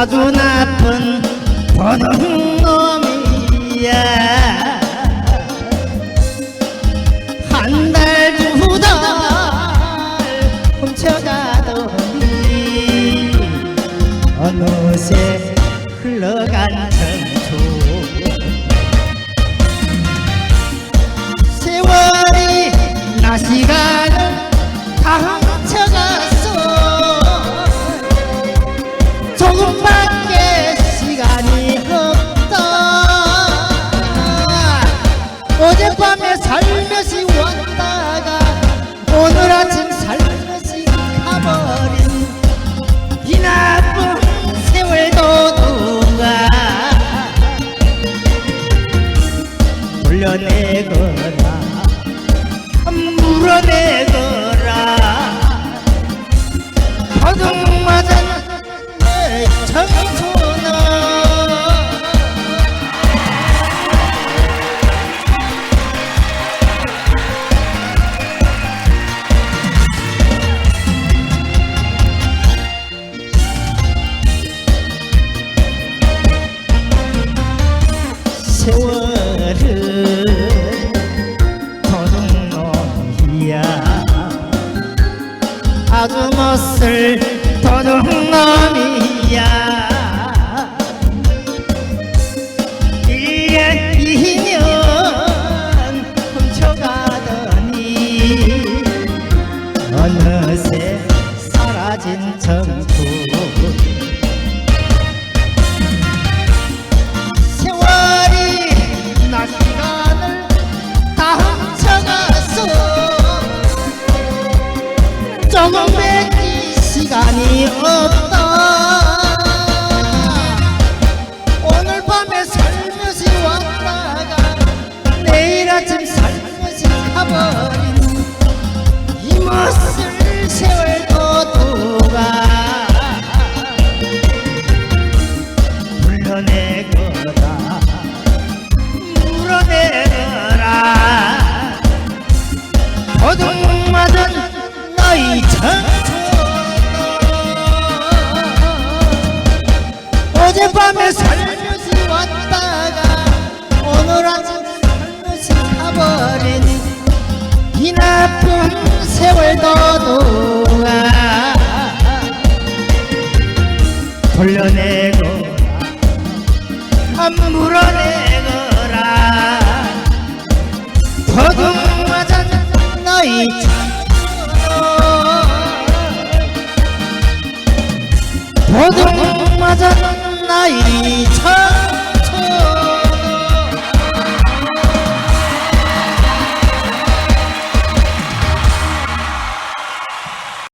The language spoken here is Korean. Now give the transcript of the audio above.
아주 나쁜 버는 놈이야. 한 달 두 달 훔쳐가더니 어느새 흘러간 세월 청춘 세월이 나 시간을 다 훔쳐갔어 조금밖에 시간이 없다. 오늘 밤에 살며시 왔다가 내일 아침 살며시 가버린 내거라 물어내거라. 도둑 맞은 너희 청춘 어젯밤에 살며시 왔다가 오늘 아침 살며시 가버린 이 나쁜 세월도 누가 돌려내거 물어내거라. 도둑 맞은 너희 도둑 맞은 너희 청춘